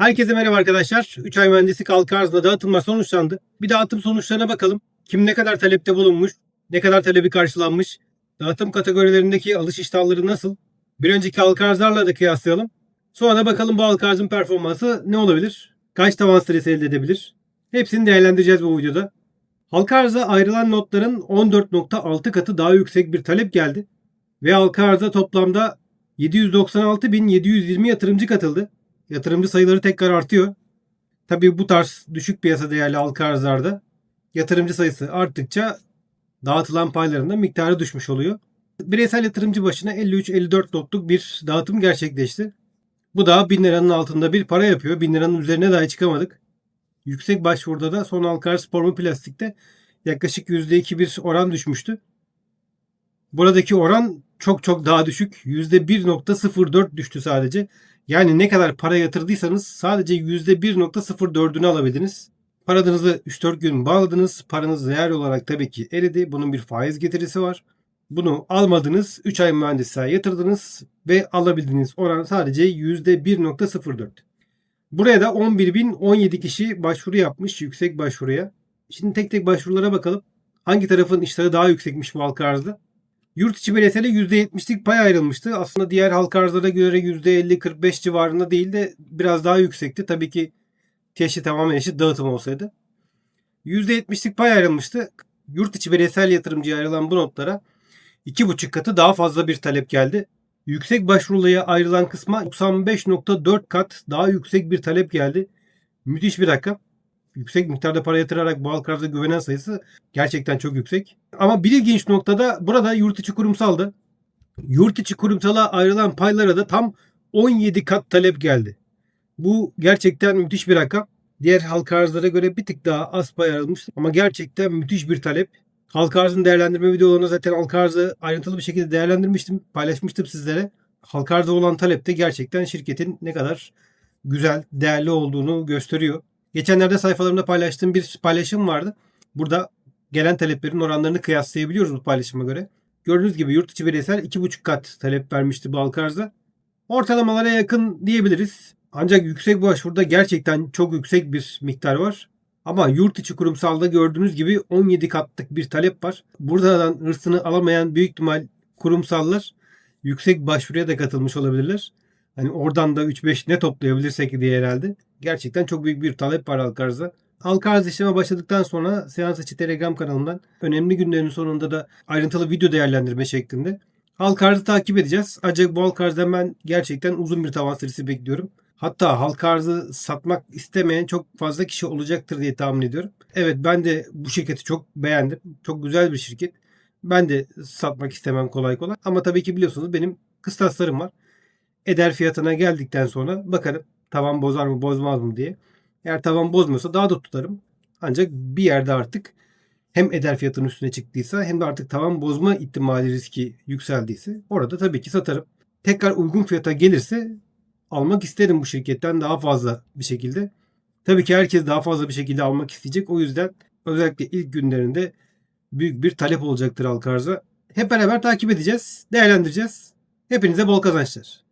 Herkese merhaba arkadaşlar. 3 ay mühendislik halka arzda dağıtımlar sonuçlandı. Bir dağıtım sonuçlarına bakalım. Kim ne kadar talepte bulunmuş, ne kadar talebi karşılanmış, dağıtım kategorilerindeki alış iştahları nasıl? Bir önceki halka arzlarla da kıyaslayalım. Sonra da bakalım bu halka arzın performansı ne olabilir? Kaç tavan süresi elde edebilir? Hepsini değerlendireceğiz bu videoda. Halka arza ayrılan notların 14.6 katı daha yüksek bir talep geldi. Ve halka arza toplamda 796.720 yatırımcı katıldı. Yatırımcı sayıları tekrar artıyor. Tabii bu tarz düşük piyasa değerli halka arzlarda yatırımcı sayısı arttıkça dağıtılan payların da miktarı düşmüş oluyor. Bireysel yatırımcı başına 53-54 lotluk bir dağıtım gerçekleşti. Bu da 1000 liranın altında bir para yapıyor. 1000 liranın üzerine dahi çıkamadık. Yüksek başvuruda da son halka arz formu plastikte yaklaşık %2 bir oran düşmüştü. Buradaki oran çok çok daha düşük. %1.04 düştü sadece. Yani ne kadar para yatırdıysanız sadece %1.04'ünü alabildiniz. Paranızı 3-4 gün bağladınız. Paranız değerli olarak tabii ki eridi. Bunun bir faiz getirisi var. Bunu almadınız. 3 ay mühendisliğe yatırdınız ve alabildiğiniz oran sadece %1.04. Buraya da 11.017 kişi başvuru yapmış yüksek başvuruya. Şimdi tek tek başvurulara bakalım. Hangi tarafın iştahı daha yüksekmiş bu halka arzda? Yurt içi bireysele %70'lik pay ayrılmıştı. Aslında diğer halka arzlara göre %50-45 civarında değil de biraz daha yüksekti. Tabii ki keşke tamamen eşit dağıtım olsaydı. %70'lik pay ayrılmıştı. Yurt içi bireysel yatırımcıya ayrılan bu notlara 2,5 katı daha fazla bir talep geldi. Yüksek başvuruya ayrılan kısma 95.4 kat daha yüksek bir talep geldi. Müthiş bir rakam. Yüksek miktarda para yatırarak bu halka arza güvenen sayısı gerçekten çok yüksek. Ama bir ilginç noktada burada yurt içi kurumsaldı. Yurt içi kurumsala ayrılan paylara da tam 17 kat talep geldi. Bu gerçekten müthiş bir rakam. Diğer halka arzlara göre bir tık daha az pay ayrılmış ama gerçekten müthiş bir talep. Halka arzın değerlendirme videolarında zaten halka arzı ayrıntılı bir şekilde değerlendirmiştim, paylaşmıştım sizlere. Halka arzda olan talep de gerçekten şirketin ne kadar güzel, değerli olduğunu gösteriyor. Geçenlerde sayfalarımda paylaştığım bir paylaşım vardı. Burada gelen taleplerin oranlarını kıyaslayabiliyoruz bu paylaşıma göre. Gördüğünüz gibi yurt içi bireysel 2,5 kat talep vermişti bu halka. Ortalamalara yakın diyebiliriz. Ancak yüksek başvuruda gerçekten çok yüksek bir miktar var. Ama yurt içi kurumsalda gördüğünüz gibi 17 katlık bir talep var. Buradan hırsını alamayan büyük ihtimal kurumsallar yüksek başvuruya da katılmış olabilirler. Hani oradan da 3-5 ne toplayabilirsek diye herhalde. Gerçekten çok büyük bir talep var halka arzda. Halka arz işleme başladıktan sonra Seans içi Telegram kanalından önemli günlerin sonunda da ayrıntılı video değerlendirme şeklinde halka arzı takip edeceğiz. Ancak bu halka arzdan ben gerçekten uzun bir tavan serisi bekliyorum. Hatta halka arzı satmak istemeyen çok fazla kişi olacaktır diye tahmin ediyorum. Evet ben de bu şirketi çok beğendim. Çok güzel bir şirket. Ben de satmak istemem kolay kolay. Ama tabii ki biliyorsunuz benim kıstaslarım var. Eder fiyatına geldikten sonra bakarım tavan bozar mı bozmaz mı diye. Eğer tavan bozmuyorsa daha da tutarım. Ancak bir yerde artık hem eder fiyatının üstüne çıktıysa hem de artık tavan bozma ihtimali riski yükseldiyse orada tabii ki satarım. Tekrar uygun fiyata gelirse almak isterim bu şirketten daha fazla bir şekilde. Tabii ki herkes daha fazla bir şekilde almak isteyecek. O yüzden özellikle ilk günlerinde büyük bir talep olacaktır halka arza. Hep beraber takip edeceğiz, değerlendireceğiz. Hepinize bol kazançlar.